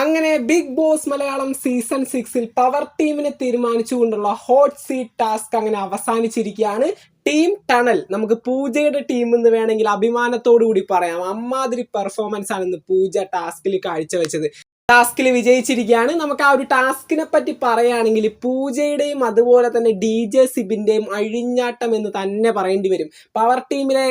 അങ്ങനെ big boss Malayalam season സിക്സിൽ power ടീമിനെ തീരുമാനിച്ചുകൊണ്ടുള്ള ഹോട്ട് സീറ്റ് ടാസ്ക് അങ്ങനെ അവസാനിച്ചിരിക്കുകയാണ്. ടീം ടണൽ നമുക്ക് പൂജയുടെ ടീം എന്ന് വേണമെങ്കിൽ അഭിമാനത്തോടു കൂടി പറയാം. അമ്മാതിരി പെർഫോമൻസ് ആണ് ഇന്ന് പൂജ ടാസ്കിൽ കാഴ്ചവെച്ചത്. ടാസ്കിൽ വിജയിച്ചിരിക്കുകയാണ്. നമുക്ക് ആ ഒരു ടാസ്കിനെ പറ്റി പറയുകയാണെങ്കിൽ പൂജയുടെയും അതുപോലെ തന്നെ ഡി ജെ സിബിന്റെയും അഴിഞ്ഞാട്ടം എന്ന് തന്നെ പറയേണ്ടി വരും. പവർ ടീമിലെ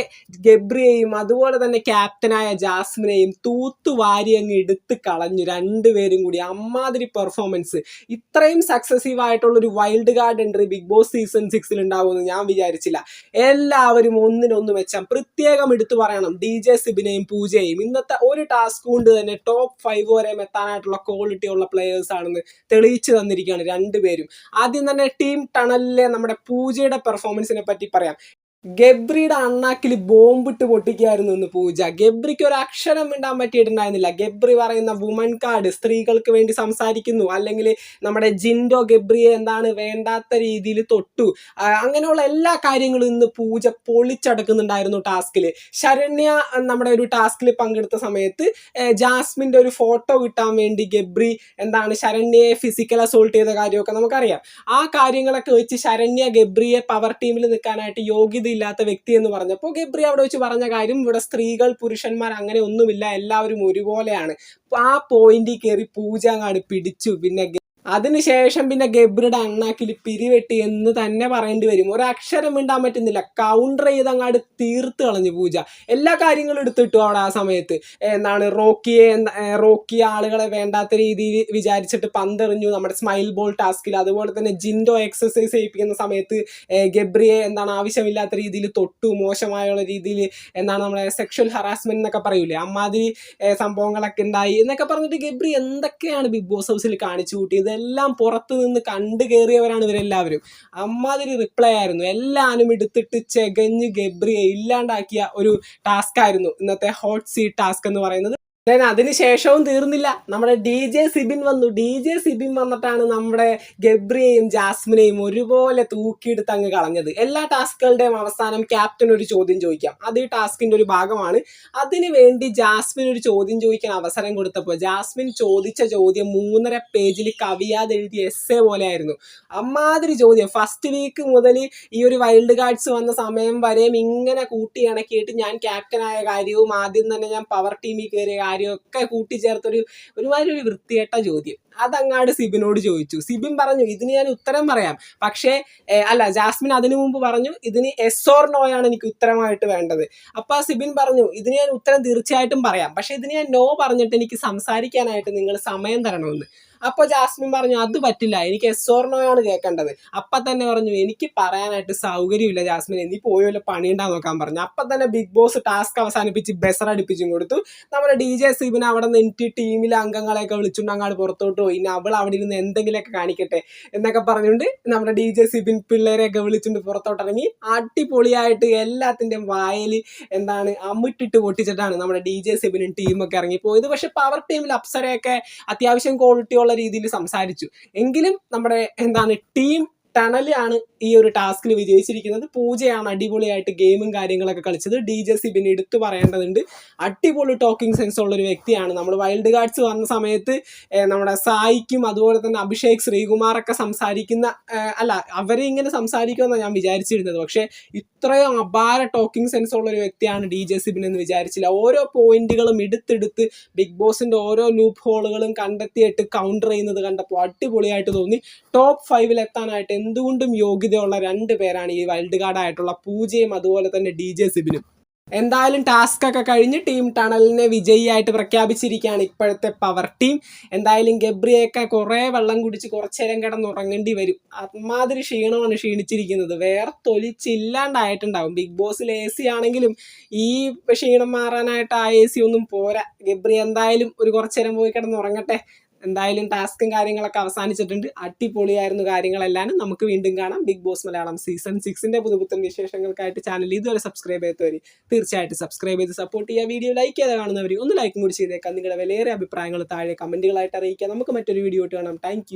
ഗബ്രിയെയും അതുപോലെ തന്നെ ക്യാപ്റ്റനായ ജാസ്മിനെയും തൂത്തുവാരി അങ്ങ് എടുത്ത് കളഞ്ഞു രണ്ടുപേരും കൂടി. അമ്മാതിരി പെർഫോമൻസ് ഇത്രയും സക്സസീവ് ആയിട്ടുള്ളൊരു wild card entry big boss season സിക്സിൽ ഉണ്ടാവുമെന്ന് ഞാൻ വിചാരിച്ചില്ല. എല്ലാവരും ഒന്നിനൊന്ന് വെച്ചാൽ പ്രത്യേകം എടുത്തു പറയണം ഡി ജെ സിബിനെയും പൂജയെയും. ഇന്നത്തെ ഒരു ടാസ്ക് കൊണ്ട് തന്നെ ടോപ്പ് ഫൈവ് വരെ എത്താനായിട്ടുള്ള ക്വാളിറ്റി ഉള്ള പ്ലെയേഴ്സ് ആണെന്ന് തെളിയിച്ചു തന്നിരിക്കുകയാണ് രണ്ടുപേരും. ആദ്യം തന്നെ ടീം ടണലിലെ നമ്മുടെ പൂജയുടെ പെർഫോമൻസിനെ പറ്റി പറയാം. ഗബ്രിയുടെ അണ്ണാക്കിൽ ബോംബിട്ട് പൊട്ടിക്കായിരുന്നു ഇന്ന് പൂജ. ഗബ്രിക്ക് ഒരു അക്ഷരം മിണ്ടാൻ പറ്റിയിട്ടുണ്ടായിരുന്നില്ല. ഗബ്രി പറയുന്ന വുമൺ കാർഡ് സ്ത്രീകൾക്ക് വേണ്ടി സംസാരിക്കുന്നു. അല്ലെങ്കിൽ നമ്മുടെ ജിൻഡോ ഗബ്രിയെ എന്താണ് വേണ്ടാത്ത രീതിയിൽ തൊട്ടു. അങ്ങനെയുള്ള എല്ലാ കാര്യങ്ങളും ഇന്ന് പൂജ പൊളിച്ചടക്കുന്നുണ്ടായിരുന്നു ടാസ്കിൽ ശരണ്യ നമ്മുടെ ഒരു ടാസ്കിൽ പങ്കെടുത്ത സമയത്ത് ജാസ്മിന്റെ ഒരു ഫോട്ടോ കിട്ടാൻ വേണ്ടി ഗബ്രി എന്താണ് ശരണ്യയെ ഫിസിക്കൽ അസോൾട്ട് ചെയ്ത കാര്യമൊക്കെ നമുക്കറിയാം. ആ കാര്യങ്ങളൊക്കെ വെച്ച് ശരണ്യ ഗബ്രിയെ പവർ ടീമിൽ നിൽക്കാനായിട്ട് യോഗ്യതയില്ലാത്ത വ്യക്തി എന്ന് പറഞ്ഞപ്പോൾ ഗബ്രി അവിടെ വെച്ച് പറഞ്ഞ കാര്യം ഇവിടെ സ്ത്രീകൾ പുരുഷന്മാർ അങ്ങനെ ഒന്നുമില്ല എല്ലാവരും ഒരുപോലെയാണ്. ആ പോയിന്റിൽ കയറി പൂജ അങ്ങാട് പിടിച്ചു. പിന്നെ അതിനുശേഷം പിന്നെ ഗബ്രിയുടെ അണ്ണാക്കിൽ പിരിവെട്ടി എന്ന് തന്നെ പറയേണ്ടി വരും. ഒരു അക്ഷരം മിണ്ടാൻ പറ്റുന്നില്ല. കൗണ്ടർ ചെയ്ത് അങ്ങാട് തീർത്ത് കളഞ്ഞു പൂജ. എല്ലാ കാര്യങ്ങളും എടുത്തിട്ടു അവിടെ ആ സമയത്ത്. എന്താണ് റോക്കിയെ ഏ, ആളുകളെ വേണ്ടാത്ത രീതിയിൽ വിചാരിച്ചിട്ട് പന്തെറിഞ്ഞു. നമ്മുടെ സ്മൈൽ ബോൾ ടാസ്കിൽ അതുപോലെ തന്നെ ജിൻഡോ എക്സസൈസ് ചെയ്യിപ്പിക്കുന്ന സമയത്ത് ഗബ്രിയെ എന്താണ് ആവശ്യമില്ലാത്ത രീതിയിൽ തൊട്ടു. മോശമായുള്ള രീതിയിൽ എന്താണ് നമ്മുടെ സെക്ഷൽ ഹറാസ്മെന്റ് എന്നൊക്കെ പറയൂലേ. അമ്മാതിരി സംഭവങ്ങളൊക്കെ ഉണ്ടായി. എന്നൊക്കെ പറഞ്ഞിട്ട് ഗബ്രി എന്തൊക്കെയാണ് ബിഗ് ബോസ് ഹൗസിൽ കാണിച്ചു കൂട്ടിയത്? ഇതെല്ലാം പുറത്തു നിന്ന് കണ്ടു കയറിയവരാണ് ഇവരെല്ലാവരും. അമ്മാതിരി റിപ്ലൈ ആയിരുന്നു. എല്ലാവരും എടുത്തിട്ട് ചെകഞ്ഞ് ഗബ്രിയെ ഇല്ലാണ്ടാക്കിയ ഒരു ടാസ്ക് ആയിരുന്നു ഇന്നത്തെ ഹോട്ട് സീറ്റ് ടാസ്ക് എന്ന് പറയുന്നത്. Then അതിനുശേഷവും തീർന്നില്ല. നമ്മുടെ ഡി ജെ സിബിൻ വന്നു. ഡി ജെ സിബിൻ വന്നിട്ടാണ് നമ്മുടെ ഗബ്രിയെയും ജാസ്മിനെയും ഒരുപോലെ തൂക്കിയെടുത്ത് അങ്ങ് കളഞ്ഞത്. എല്ലാ ടാസ്കുകളുടെയും അവസാനം ക്യാപ്റ്റൻ ഒരു ചോദ്യം ചോദിക്കാം. അത് ഈ ടാസ്കിന്റെ ഒരു ഭാഗമാണ്. അതിനു വേണ്ടി ജാസ്മിൻ ഒരു ചോദ്യം ചോദിക്കാൻ അവസരം കൊടുത്തപ്പോൾ ജാസ്മിൻ ചോദിച്ച ചോദ്യം മൂന്നര പേജിൽ കവിയാതെ എഴുതിയ എസ് എ പോലെ ആയിരുന്നു അമ്മാതിരി ചോദ്യം. ഫസ്റ്റ് വീക്ക് മുതൽ ഈ ഒരു വൈൽഡ് കാർഡ്സ് വന്ന സമയം വരെയും ഇങ്ങനെ കൂട്ടി ഇണക്കിയിട്ട് ഞാൻ ക്യാപ്റ്റനായ കാര്യവും ആദ്യം തന്നെ ഞാൻ പവർ ടീമിൽ കയറിയ കാര്യവും ഒക്കെ കൂട്ടിച്ചേർത്തൊരു ഒരുമാതിരി ഒരു വൃത്തികെട്ട ചോദ്യം. അതങ്ങാട് സിബിനോട് ചോദിച്ചു. സിബിൻ പറഞ്ഞു ഇതിന് ഞാൻ ഉത്തരം പറയാം. പക്ഷേ അല്ല ജാസ്മിൻ അതിനു മുമ്പ് പറഞ്ഞു ഇതിന് എസ് ഓർ നോ ആണ് എനിക്ക് ഉത്തരമായിട്ട് വേണ്ടത്. അപ്പൊ ആ സിബിൻ പറഞ്ഞു ഇതിന് ഞാൻ ഉത്തരം തീർച്ചയായിട്ടും പറയാം. പക്ഷെ ഇതിന് ഞാൻ നോ പറഞ്ഞിട്ട് എനിക്ക് സംസാരിക്കാനായിട്ട് നിങ്ങൾ സമയം തരണമെന്ന്. അപ്പോൾ ജാസ്മിൻ പറഞ്ഞു അത് പറ്റില്ല. എനിക്ക് എസ് ഓർ നോ ആണ് കേൾക്കേണ്ടത് അപ്പൊ തന്നെ പറഞ്ഞു എനിക്ക് പറയാനായിട്ട് സൗകര്യമില്ല ജാസ്മിൻ നീ പോയല്ലോ പണി പണിയുണ്ടാ നോക്കാൻ പറഞ്ഞു. അപ്പൊ തന്നെ ബിഗ് ബോസ് ടാസ്ക് അവസാനിപ്പിച്ച് ബെസർ അടുപ്പിച്ചും കൊടുത്തു. നമ്മുടെ ഡി ജെ സിബിൻ അവിടെ നിന്ന് എനിക്ക് ടീമിലെ അംഗങ്ങളെയൊക്കെ വിളിച്ചുകൊണ്ട് അങ്ങോട്ട് പുറത്തോട്ട് പോയി ഇനി അവൾ അവിടെ ഇരുന്ന് എന്തെങ്കിലുമൊക്കെ കാണിക്കട്ടെ എന്നൊക്കെ പറഞ്ഞുകൊണ്ട് നമ്മുടെ ഡി ജെ സിബിൻ പിള്ളേരെയൊക്കെ വിളിച്ചുകൊണ്ട് പുറത്തോട്ടിറങ്ങി. അടിപൊളിയായിട്ട് എല്ലാത്തിന്റെയും വായിൽ എന്താണ് അമ്മിട്ടിട്ട് പൊട്ടിച്ചിട്ടാണ് നമ്മുടെ ഡി ജെ സിബിനും ടീമൊക്കെ ഇറങ്ങിപ്പോയത് പക്ഷെ പവർ ടീമിൽ അപ്സരയൊക്കെ അത്യാവശ്യം ക്വാളിറ്റി ഉള്ള രീതിയിൽ സംസാരിച്ചു. എങ്കിലും നമ്മുടെ എന്താണ് ടീം ടണലാണ് ഈ ഒരു ടാസ്കിൽ വിജയിച്ചിരിക്കുന്നത്. പൂജയാണ് അടിപൊളിയായിട്ട് ഗെയിമും കാര്യങ്ങളൊക്കെ കളിച്ചത്. ഡി ജെ സിബിൻ എടുത്തു പറയേണ്ടതുണ്ട്. അടിപൊളി ടോക്കിംഗ് സെൻസ് ഉള്ള ഒരു വ്യക്തിയാണ്. നമ്മൾ വൈൽഡ് ഗാർഡ്സ് വന്ന സമയത്ത് നമ്മുടെ സായിക്കും അതുപോലെ തന്നെ അഭിഷേക് ശ്രീകുമാറൊക്കെ സംസാരിക്കുന്ന അല്ല അവരെ ഇങ്ങനെ സംസാരിക്കുമെന്നാണ് ഞാൻ വിചാരിച്ചിരുന്നത്. പക്ഷേ ഇത്രയും അപാര ടോക്കിംഗ് സെൻസ് ഉള്ള ഒരു വ്യക്തിയാണ് ഡി ജെ സിബിൻ എന്ന് വിചാരിച്ചില്ല. ഓരോ പോയിന്റുകളും എടുത്തെടുത്ത് ബിഗ് ബോസിന്റെ ഓരോ ലൂപ്പ് ഹോളുകളും കണ്ടെത്തിയിട്ട് കൗണ്ടർ ചെയ്യുന്നത് കണ്ടപ്പോൾ അടിപൊളിയായിട്ട് തോന്നി. ടോപ്പ് ഫൈവിൽ എത്താനായിട്ട് എന്തുകൊണ്ടും യോഗ്യതയുള്ള രണ്ട് പേരാണ് ഈ വൈൽഡ് കാർഡായിട്ടുള്ള പൂജയും അതുപോലെ തന്നെ ഡി ജെ സിബിനും. എന്തായാലും ടാസ്ക് ഒക്കെ കഴിഞ്ഞ് ടീം ടണലിനെ വിജയിയായിട്ട് പ്രഖ്യാപിച്ചിരിക്കുകയാണ് ഇപ്പോഴത്തെ പവർ ടീം എന്തായാലും ഗബ്രിയൊക്കെ കുറേ വെള്ളം കുടിച്ച് കുറച്ചേരം കിടന്നുറങ്ങേണ്ടി വരും. അമാതിരി ക്ഷീണമാണ് ക്ഷീണിച്ചിരിക്കുന്നത്. വേറെ തൊലിച്ചില്ലാണ്ടായിട്ടുണ്ടാവും. ബിഗ് ബോസിൽ എ സി ആണെങ്കിലും ഈ ക്ഷീണം മാറാനായിട്ട് ആ എ സി ഒന്നും പോരാ. ഗബ്രി എന്തായാലും ഒരു കുറച്ചേരം പോയി കിടന്നുറങ്ങട്ടെ. എന്തായാലും ടാസ്കും കാര്യങ്ങളൊക്കെ അവസാനിച്ചിട്ടുണ്ട്. അടിപൊളിയായിരുന്നു കാര്യങ്ങളെല്ലാം നമുക്ക് വീണ്ടും കാണാം. ബിഗ് ബോസ് മലയാളം സീസൺ സിക്സിന്റെ പുതുപുത്തൻ വിശേഷങ്ങൾക്കായിട്ട് ചാനൽ ഇതുവരെ സബ്സ്ക്രൈബ് ചെയ്തവർ തീർച്ചയായിട്ടും സബ്സ്ക്രൈബ് ചെയ്ത് സപ്പോർട്ട് ചെയ്യുക. വീഡിയോ ലൈക്ക് ചെയ്ത് കാണുന്നവർ ഒന്ന് ലൈക്കും കൂടി ചെയ്തേക്കാം. നിങ്ങളുടെ വിലയേറെ അഭിപ്രായങ്ങൾ താഴെ കമന്റുകളായിട്ട് അറിയിക്കുക. നമുക്ക് മറ്റൊരു വീഡിയോ കാണാം. താങ്ക്